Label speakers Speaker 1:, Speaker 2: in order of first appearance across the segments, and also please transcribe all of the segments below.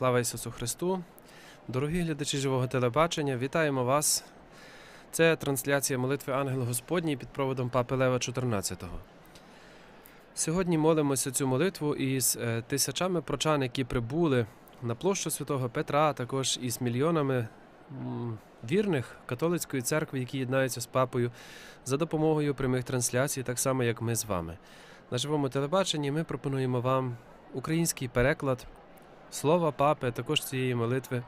Speaker 1: Слава Ісусу Христу! Дорогі глядачі живого телебачення, вітаємо вас. Це трансляція молитви Ангел Господній під проводом Папи Лева XIV. Сьогодні молимося цю молитву із е, тисячами прочан, які прибули на площу Святого Петра, а також із мільйонами вірних католицької церкви, які єднаються з папою за допомогою прямих трансляцій, так само як ми з вами. На живому телебаченні ми пропонуємо вам український переклад слова папи, а також цієї молитви,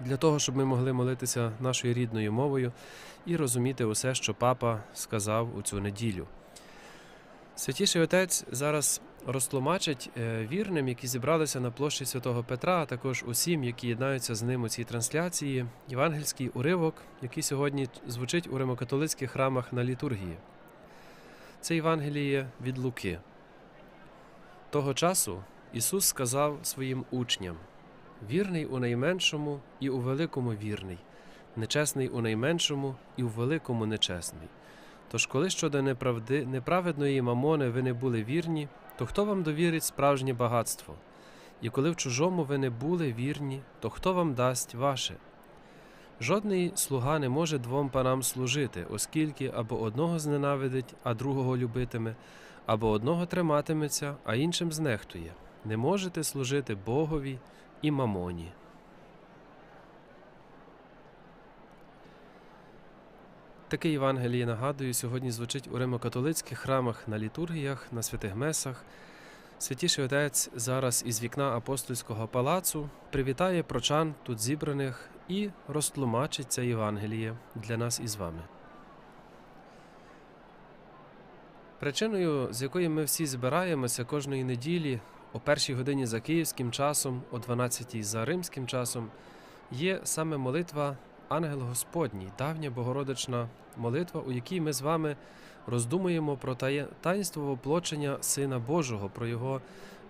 Speaker 1: для того, щоб ми могли молитися нашою рідною мовою і розуміти усе, що папа сказав у цю неділю. Святіший Отець зараз розтлумачить е, вірним, які зібралися на площі Святого Петра, а також усім, які єднаються з ним у цій трансляції, євангельський уривок, який сьогодні звучить у римокатолицьких храмах на літургії. Це Євангеліє від Луки. Того часу Ісус сказав своїм учням: вірний у найменшому і у великому вірний, нечесний у найменшому і у великому нечесний. Тож, коли щодо неправди, неправедної мамони ви не були вірні, то хто вам довірить справжнє багатство? І коли в чужому ви не були вірні, то хто вам дасть ваше? Жодний слуга не може двом панам служити, оскільки або одного зненавидить, а другого любитиме, або одного триматиметься, а іншим знехтує. Не можете служити Богові і мамоні. Таке Євангеліє, нагадую, сьогодні звучить у римокатолицьких храмах на літургіях, на святих месах. Святіший Отець зараз із вікна апостольського палацу привітає прочан тут зібраних і розтлумачить це Євангеліє для нас із вами. Причиною, з якої ми всі збираємося кожної неділі о першій годині за київським часом, о 12 за римським часом, є саме молитва Ангел Господній, давня богородична молитва, у якій ми з вами роздумуємо про таїнство воплочення Сина Божого, про його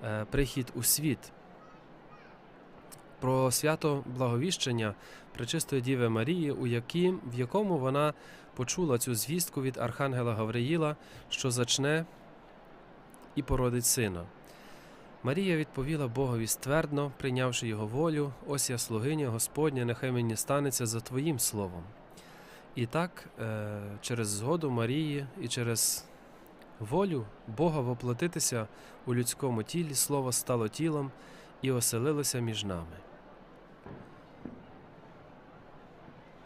Speaker 1: е, прихід у світ, про свято благовіщення Пречистої Діви Марії, у яким, в якому вона почула цю звістку від Архангела Гавриїла, що зачне і породить сина. Марія відповіла Богові ствердно, прийнявши його волю, ось я слугиня Господня, нехай мені станеться за Твоїм словом. І так, е, через згоду Марії і через волю Бога воплотитися у людському тілі, слово стало тілом і оселилося між нами.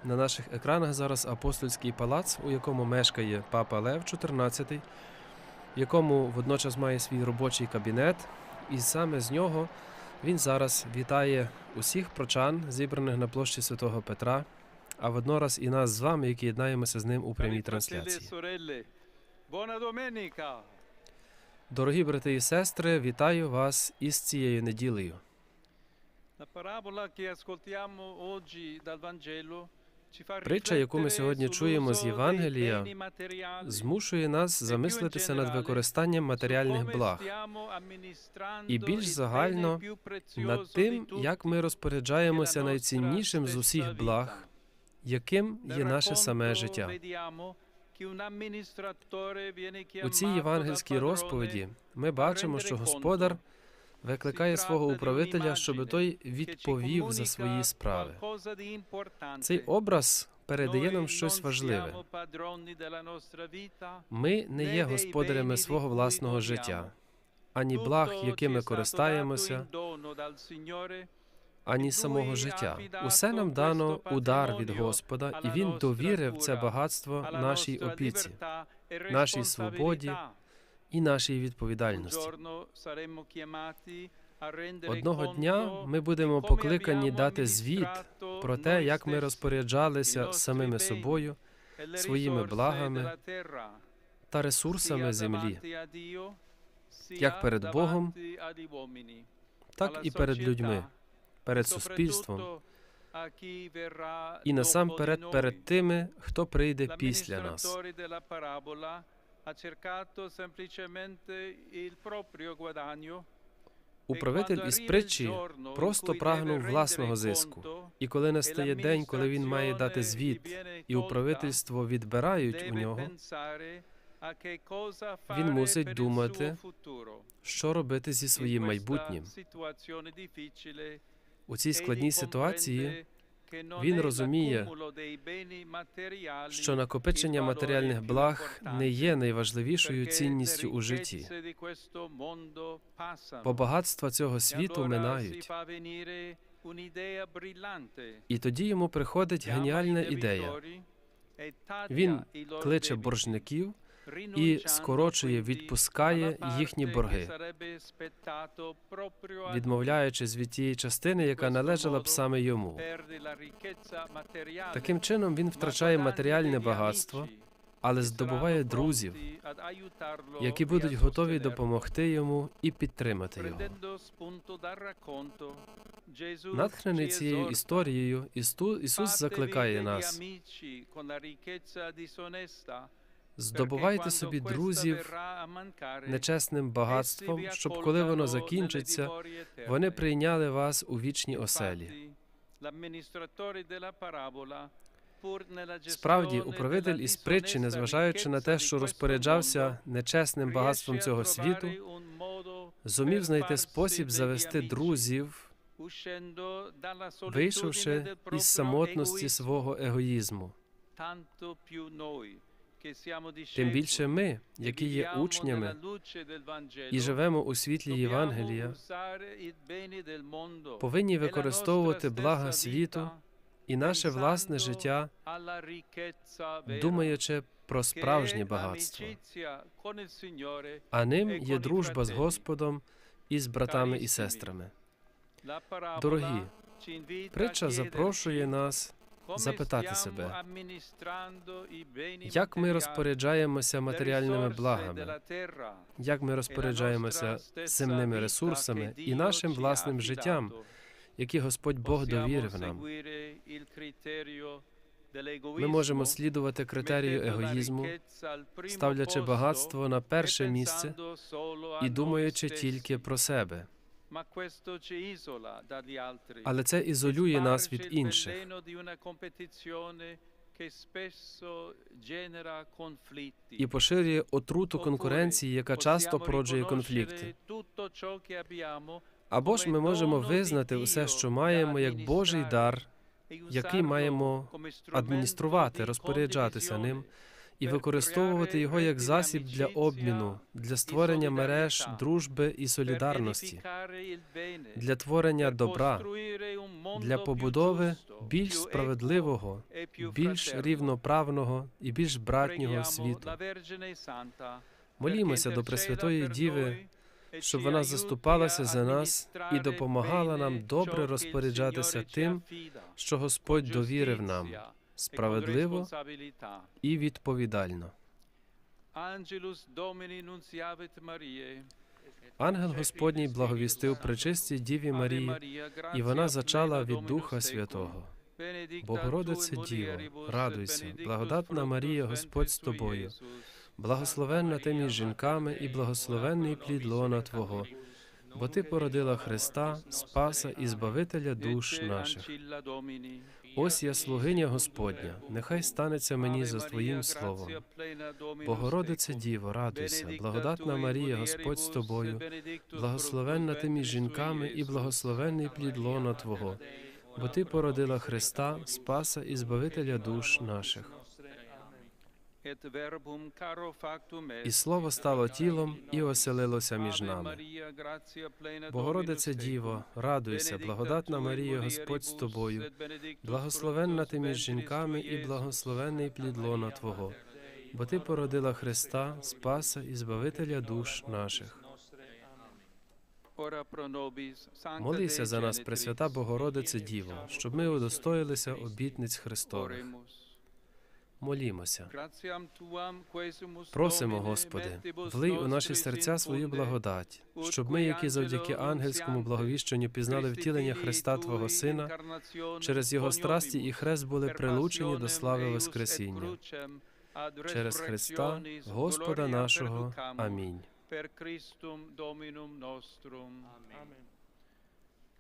Speaker 1: На наших екранах зараз апостольський палац, у якому мешкає папа Лев XIV, в якому водночас має свій робочий кабінет, і саме з нього він зараз вітає усіх прочан, зібраних на площі Святого Петра, а воднораз і нас з вами, які єднаємося з ним у прямій трансляції. Дорогі брати і сестри, вітаю вас із цією неділею.
Speaker 2: La parabola che ascoltiamo oggi dal Vangelo
Speaker 1: Притча, яку ми сьогодні чуємо з Євангелія, Змушує нас замислитися над використанням матеріальних благ і більш загально над тим, як ми розпоряджаємося найціннішим з усіх благ, яким є наше саме життя. У цій євангельській розповіді ми бачимо, що господар викликає свого управителя, щоб той відповів за свої справи. Цей образ передає нам щось важливе. Ми не є господарями свого власного життя, ані благ, якими користаємося, ані самого життя. Усе нам дано удар від Господа, і Він довірив це багатство нашій опіці нашій свободі і нашій відповідальності. Одного дня ми будемо покликані дати звіт про те, як ми розпоряджалися самими собою своїми благами та ресурсами землі,
Speaker 2: як перед Богом,
Speaker 1: так і перед людьми, перед суспільством і насамперед перед тими, хто прийде після нас. Управитель із притчі просто прагнув власного зиску. І коли настає день, коли він має дати звіт, і управительство відбирають у нього,
Speaker 2: він мусить думати,
Speaker 1: що робити зі своїм майбутнім. У цій складній ситуації він розуміє, що накопичення матеріальних благ не є найважливішою цінністю у житті, бо багатства цього світу минають. І тоді йому приходить геніальна ідея. Він кличе боржників і скорочує, відпускає їхні борги, відмовляючись від тієї частини, яка належала б саме йому. Таким чином він втрачає матеріальне багатство, але здобуває друзів, які будуть готові допомогти йому і підтримати його. Натхнений цією історією, Ісус закликає нас: здобувайте собі друзів нечесним багатством, щоб коли воно закінчиться, вони прийняли вас у вічні оселі. Справді, управитель із притчі, незважаючи на те, що розпоряджався нечесним багатством цього світу, зумів знайти спосіб завести друзів, вийшовши із самотності свого егоїзму. Тим більше ми, які є учнями і живемо у світлі Євангелія, повинні використовувати блага світу і наше власне життя, думаючи про справжнє багатство. А ним є дружба з Господом і з братами і сестрами.
Speaker 2: Дорогі,
Speaker 1: Притча запрошує нас запитати себе, як ми розпоряджаємося матеріальними благами, як ми розпоряджаємося земними ресурсами і нашим власним життям, які Господь Бог довірив нам. Ми можемо слідувати критерію егоїзму, ставлячи багатство на перше місце і думаючи тільки про себе. Але це ізолює нас від інших. І поширює отруту конкуренції, яка часто породжує конфлікти. Або ж ми можемо визнати усе, що маємо, як Божий дар, який маємо адмініструвати, розпоряджатися ним і використовувати його як засіб для обміну, для створення мереж дружби і солідарності, для творення добра, для побудови більш справедливого, більш рівноправного і більш братнього світу. Молімося до Пресвятої Діви, щоб вона заступалася за нас і допомагала нам добре розпоряджатися тим, що Господь довірив нам справедливо і відповідально. Ангел Господній благовістив пречистій Діві Марії, і вона зачала від Духа Святого. Богородице Діво, радуйся, благодатна Марія, Господь з тобою, благословенна ти між жінками і благословенний плід лона Твого, бо ти породила Христа, Спаса і Збавителя душ наших. Ось я слугиня Господня, нехай станеться мені за Твоїм словом. Богородице Діво, радуйся, благодатна Марія, Господь з тобою, благословенна ти між жінками і благословенний плід лона Твого, бо ти породила Христа, Спаса і Збавителя душ наших. І слово стало тілом і оселилося між нами. Богородице Діво, радуйся, благодатна Марія, Господь з тобою, благословенна ти між жінками і благословенний плід лона Твого, бо ти породила Христа, Спаса і Збавителя душ наших. Молися за нас, Пресвята Богородице Діво, щоб ми удостоїлися обітниць Христових. Молімося. Просимо, Господи, влий у наші серця свою благодать, щоб ми, які завдяки ангельському благовіщенню пізнали втілення Христа Твого Сина, через Його страсті і хрест були прилучені до слави Воскресіння. Через Христа, Господа нашого. Амінь.
Speaker 2: Per Christum Dominum nostrum. Amen. Et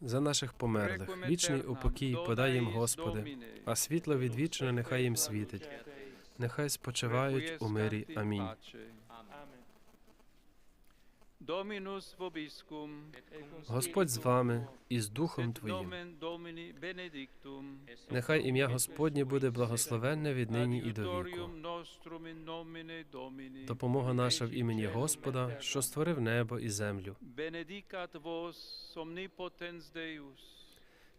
Speaker 1: За наших померлих, вічний упокій подай їм, Господи, а світло відвічне нехай їм світить. Нехай спочивають у мирі. Амінь.
Speaker 2: Dominus vobiscum.
Speaker 1: Господь з вами і з Духом Твоїм. Нехай ім'я Господнє буде благословенне віднині і до віку. Допомога наша в імені Господа, що створив небо і землю.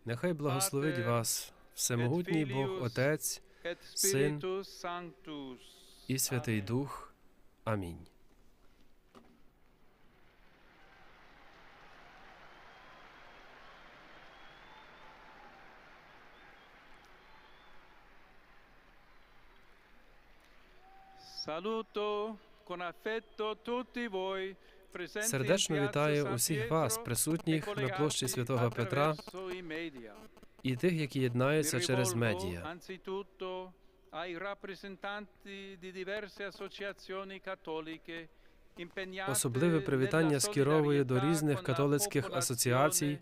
Speaker 1: Нехай благословить вас всемогутній Бог, Отець Син і Святий Дух. Амінь. Сердечно вітаю усіх вас,
Speaker 2: e
Speaker 1: присутніх на площі Святого Петра, і тих, які єднаються через медіа. Особливе привітання скеровую до різних католицьких асоціацій,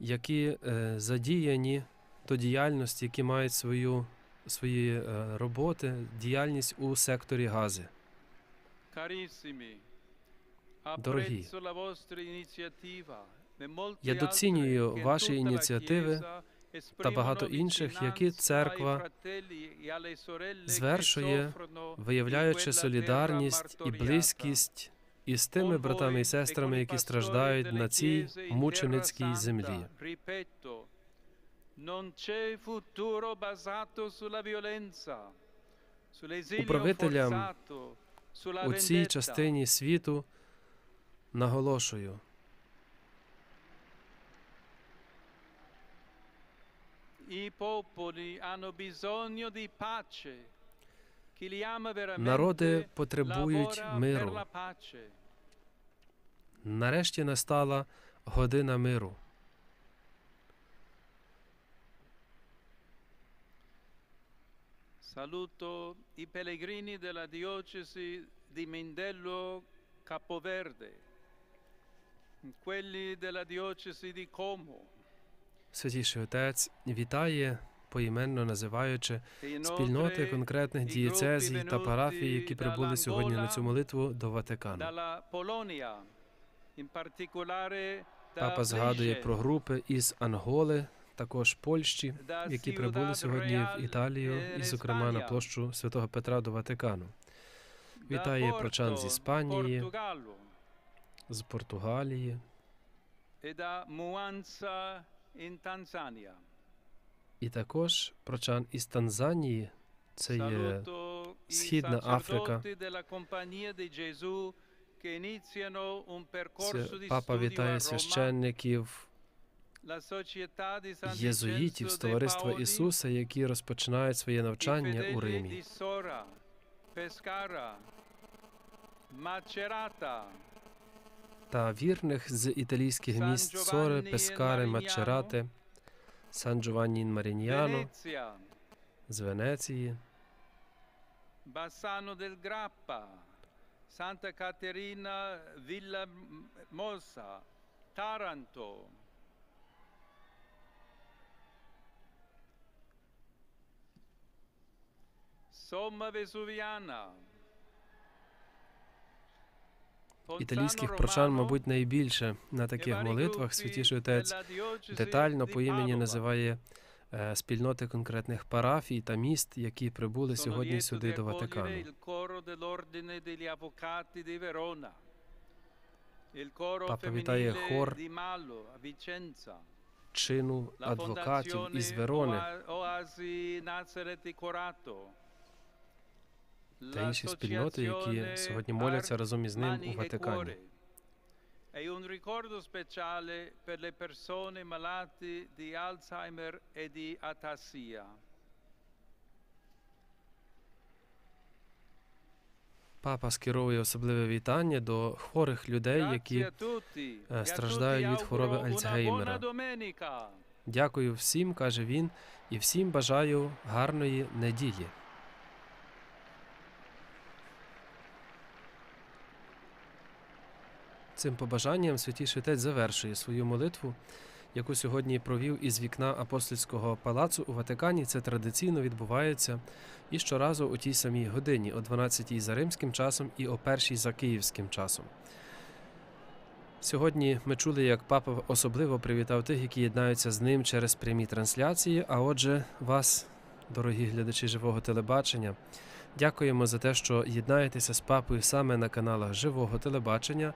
Speaker 1: які е, задіяні до діяльності, які мають свою свої е, роботи, діяльність у секторі Гази. Дорогі, Я доцінюю ваші ініціативи та багато інших, які церква
Speaker 2: e
Speaker 1: звершує, виявляючи солідарність і близькість із тими братами і сестрами, які страждають на цій мученицькій землі. Управителям У цій частині світу наголошую, народи потребують миру. Нарешті настала година миру.
Speaker 2: Saluto i pellegrini della diocesi di Mindello Capoverde, quelli della diocesi di Como,
Speaker 1: Святіший Отець вітає, поіменно називаючи
Speaker 2: e
Speaker 1: спільноти конкретних дієцезій та парафій, які прибули сьогодні на цю молитву до Ватикану. Папа згадує про групи із Анголи, також Польщі, які прибули сьогодні в Італію і, зокрема, на площу Святого Петра до Ватикану. Вітає прочан зі Іспанії, з Португалії, і також прочан із Танзанії. Це є Східна Африка. це папа вітає священників
Speaker 2: la Società di San
Speaker 1: єзуїтів з товариства Ісуса, які розпочинають своє навчання у Римі. та вірних з італійських міст Соре,
Speaker 2: Мариньяно,
Speaker 1: Мачерате, Сан Джованні ін Маріньяно з Венеції,
Speaker 2: Bassano del Grappa, Santa Caterina Villa Mossa, Taranto, Somma Vesuviana.
Speaker 1: італійських прочан, мабуть, найбільше на таких молитвах Святіший Отець детально по імені називає е, спільноти конкретних парафій та міст, які прибули сьогодні сюди до Ватикану. Папа вітає хор. Чину адвокатів із Верони та інші спільноти, які сьогодні моляться разом із ним у Ватикані.
Speaker 2: E un ricordo speciale per le persone malate di Alzheimer e di atassia.
Speaker 1: Папа скеровує особливе вітання до хворих людей, які е,
Speaker 2: E
Speaker 1: страждають від хвороби Альцгеймера. Дякую всім, каже він, і всім бажаю гарної неділі. Цим побажанням святіший отець завершує свою молитву, яку сьогодні провів із вікна апостольського палацу у Ватикані. Це традиційно відбувається і щоразу у тій самій годині, о 12-й за римським часом і о 1 за київським часом. Сьогодні ми чули, як папа особливо привітав тих, які єднаються з ним через прямі трансляції. А отже, вас, дорогі глядачі живого телебачення, дякуємо за те, що єднаєтеся з папою саме на каналах живого телебачення.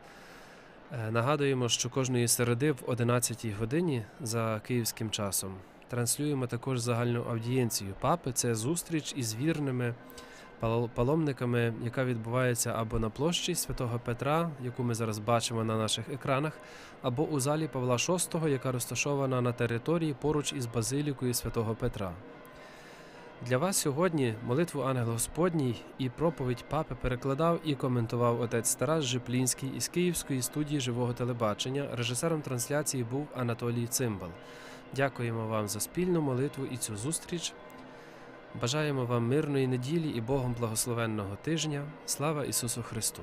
Speaker 1: Е, Нагадуємо, що кожної середи в 11 годині за київським часом транслюємо також загальну аудієнцію папи. Це зустріч із вірними пал- паломниками, яка відбувається або на площі Святого Петра, яку ми зараз бачимо на наших екранах, або у залі Павла VI, яка розташована на території поруч із базилікою Святого Петра. Для вас сьогодні молитву Ангел Господній і проповідь папи перекладав і коментував отець Тарас Жиплінський із Київської студії живого телебачення. Режисером трансляції був Анатолій Цимбал. Дякуємо вам за спільну молитву і цю зустріч. Бажаємо вам мирної неділі і Богом благословенного тижня. Слава Ісусу Христу!